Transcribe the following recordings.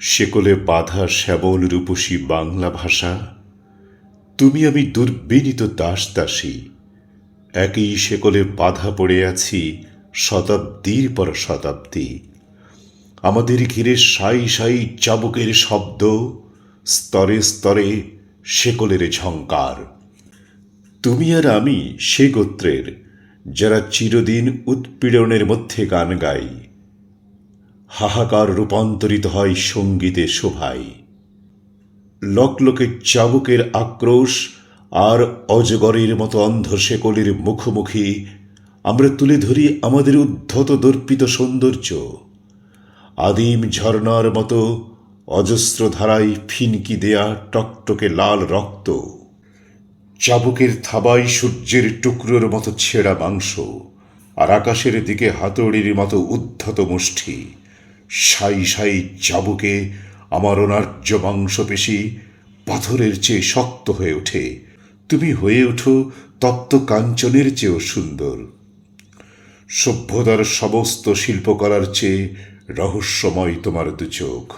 শেকলে বাধা শ্যাবল রূপসী বাংলা ভাষা, তুমি আমি দুর্বিনীত দাস দাসী, একই শেকলে বাধা পড়ে আছি শতাব্দীর পর শতাব্দী। আমাদের ঘিরে সাই সাই চাবুকের শব্দ, স্তরে স্তরে শেকলের ঝঙ্কার তুমি আর আমি সে গোত্রের, যারা চিরদিন উৎপীড়নের মধ্যে গান গাই। হাহাকার রূপান্তরিত হয় সঙ্গীতে শোভায়। লকলকে চাবুকের আক্রোশ আর অজগরের মতো অন্ধ শেকলের মুখোমুখি আমরা তুলে ধরি আমাদের উদ্ধত দর্পিত সৌন্দর্য। আদিম ঝর্ণার মতো অজস্র ধারায় ফিনকি দেয়া টকটকে লাল রক্ত। চাবুকের থাবায় সূর্যের টুকরোর মতো ছেঁড়া মাংস আর আকাশের দিকে হাতুড়ির মতো উদ্ধত মুষ্টি। সাই সাই চাবুকে আমার অনার্য মাংসপেশি পাথরের চেয়ে শক্ত হয়ে ওঠে। তুমি হয়ে ওঠো তপ্ত কাঞ্চনের চেয়েও সুন্দর। সভ্যতার সমস্ত শিল্পকলার চেয়ে রহস্যময় তোমার দু চোখ।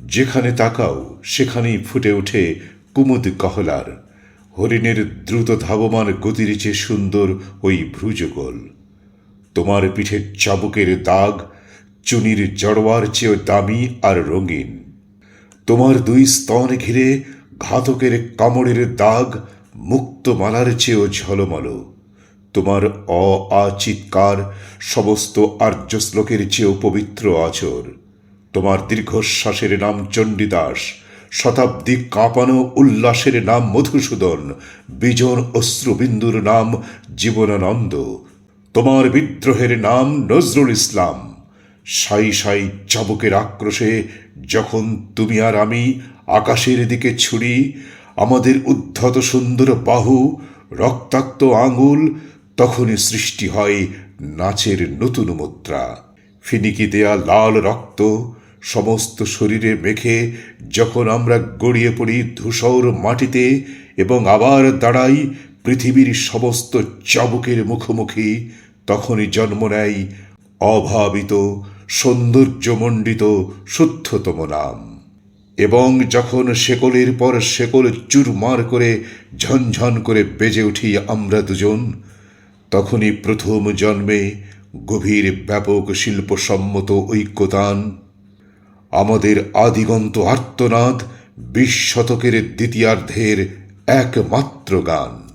যেখানে তাকাও, সেখানেই ফুটে ওঠে কুমুদ কহলার। হরিণের দ্রুত ধাবমান গতির চেয়ে সুন্দর ওই ভ্রুযুগল। তোমার পিঠের চাবুকের দাগ চুনির জড়োয়ার চেয়েও দামি আর রঙিন। তোমার দুই স্তন ঘিরে ঘাতকের কামড়ের দাগ মুক্ত মালার চেয়েও ঝলমল। তোমার অ আ চিৎকার সমস্ত আর্য শ্লোকের চেয়েও পবিত্র আচর। তোমার দীর্ঘশ্বাসের নাম চণ্ডীদাস, শতাব্দী কাঁপানো উল্লাসের নাম মধুসূদন, বিজন অশ্রুবিন্দুর নাম জীবনানন্দ। তোমার বিদ্রোহের নাম নজরুল ইসলাম। সাই সাই চাবুকের আক্রোশে যখন তুমি আর আমি আকাশের দিকে ছুরি, আমাদের উদ্ধত সুন্দর বাহু, রক্তাক্ত আঙুল, তখনই সৃষ্টি হয় নাচের নতুন মুদ্রা। ফিনিকি দেয়া লাল রক্ত সমস্ত শরীরে মেখে যখন আমরা গড়িয়ে পড়ি ধূসর মাটিতে এবং আবার দাঁড়াই পৃথিবীর সমস্ত চাবুকের মুখোমুখি, তখনই জন্ম নেয় অভাবিত সৌন্দর্যমণ্ডিত শুদ্ধতম নাম। এবং যখন শেকলের পর শেকল চুরমার করে ঝনঝন করে বেজে উঠি আমরা দুজন, তখনই প্রথম জন্মে গভীর ব্যাপক শিল্পসম্মত ঐক্যতান, আমাদের আদিগন্ত আর্তনাদ বিশ শতকের দ্বিতীয়ার্ধের একমাত্র গান।